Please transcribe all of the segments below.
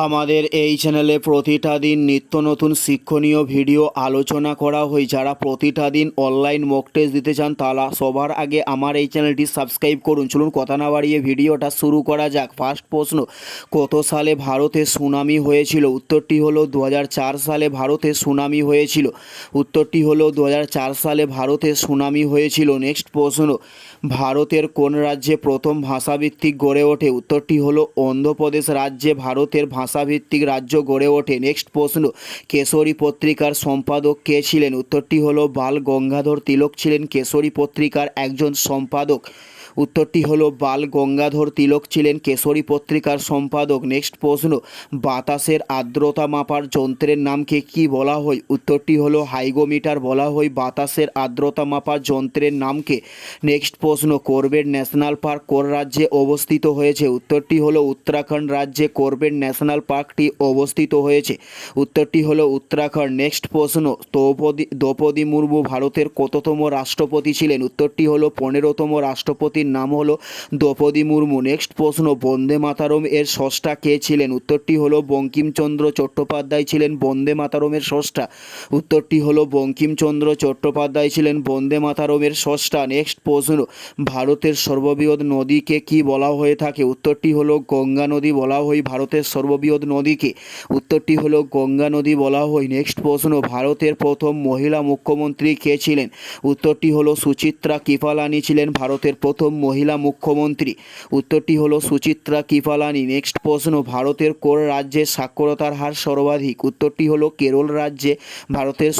আমাদের এই চ্যানেলে প্রতিটা দিন নিত্য নতুন শিক্ষণীয় ভিডিও আলোচনা করা হয়। যারা প্রতিটা দিন অনলাইন মক টেস্ট দিতে চান, তারা সবার আগে আমার এই চ্যানেলটি সাবস্ক্রাইব করুন। চলুন, কথা না বাড়িয়ে ভিডিওটা শুরু করা যাক। ফার্স্ট প্রশ্ন, কত সালে ভারতে সুনামি হয়েছিল? উত্তরটি হলো দু হাজার চার সালে ভারতে সুনামি হয়েছিল। উত্তরটি হলো দু হাজার চার সালে ভারতে সুনামি হয়েছিল। নেক্সট প্রশ্ন, ভারতের কোন রাজ্যে প্রথম ভাষাভিত্তিক গড়ে ওঠে? উত্তরটি হলো, অন্ধ্রপ্রদেশ রাজ্যে ভারতের ভাষাভিত্তিক রাজ্য গড়ে ওঠে। নেক্সট প্রশ্ন, কেশরী পত্রিকার সম্পাদক কে ছিলেন? উত্তরটি হলো বাল গঙ্গাধর তিলক ছিলেন। কেশরী পত্রিকার একজন সম্পাদক। উত্তরটি হলো, বাল গঙ্গাধর তিলক ছিলেন কেশরী পত্রিকার সম্পাদক। নেক্সট প্রশ্ন, বাতাসের আর্দ্রতা মাপার যন্ত্রের নামকে কি বলা হয়? উত্তরটি হলো, হাইগোমিটার বলা হয় বাতাসের আর্দ্রতা মাপার যন্ত্রের নামকে। নেক্সট প্রশ্ন করবেট ন্যাশনাল পার্ক কোন রাজ্যে অবস্থিত হয়েছে? উত্তরটি হলো, উত্তরাখণ্ড রাজ্যে করবেট ন্যাশনাল পার্কটি অবস্থিত হয়েছে। উত্তরটি হলো, উত্তরাখণ্ড। নেক্সট প্রশ্ন, দ্রৌপদী দ্রৌপদী মুর্মু ভারতের কততম রাষ্ট্রপতি ছিলেন? উত্তরটি হলো, পনেরোতম রাষ্ট্রপতির নাম হলো দ্রৌপদী মুর্মু। নেক্সট প্রশ্ন, বন্দে মাতারম এর স্রষ্টা কে ছিলেন? উত্তরটি হলো বঙ্কিমচন্দ্র চট্টোপাধ্যায় ছিলেন বন্দে মাতারমের স্রষ্টা উত্তরটি হলো বঙ্কিমচন্দ্র চট্টোপাধ্যায় ছিলেন বন্দে মাতারমের স্রষ্টা নেক্সট প্রশ্ন, ভারতের সর্ববৃহৎ নদীকে কি বলা হয়ে থাকে? উত্তরটি হলো গঙ্গা নদী বলা হয় ভারতের সর্ববৃহৎ নদীকে। উত্তরটি হলো গঙ্গা নদী বলা হয়। নেক্সট প্রশ্ন, ভারতের প্রথম মহিলা মুখ্যমন্ত্রী কে ছিলেন? উত্তরটি হলো সুচিত্রা কিফালানি ছিলেন ভারতের প্রথম মহিলা মুখ্যমন্ত্রী। উত্তরটি হলো সুচিত্রা কিফালানি। নেক্সট প্রশ্ন, ভারতের কোন রাজ্যে সাক্ষরতার হার সর্বাধিক? উত্তরটি হলো কেরল রাজ্যে ভারতের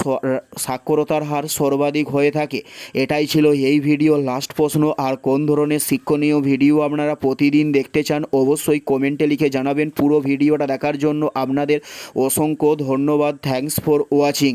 সাক্ষরতার হার সর্বাধিক হয়ে থাকে। এটাই ছিল এই ভিডিও লাস্ট প্রশ্ন। আর কোন ধরনের শিক্ষণীয় ভিডিও আপনারা প্রতিদিন দেখতে চান, অবশ্যই কমেন্টে লিখে জানাবেন। পুরো ভিডিওটা দেখার জন্য আপনাদের অসংখ্য ধন্যবাদ। Thanks for watching.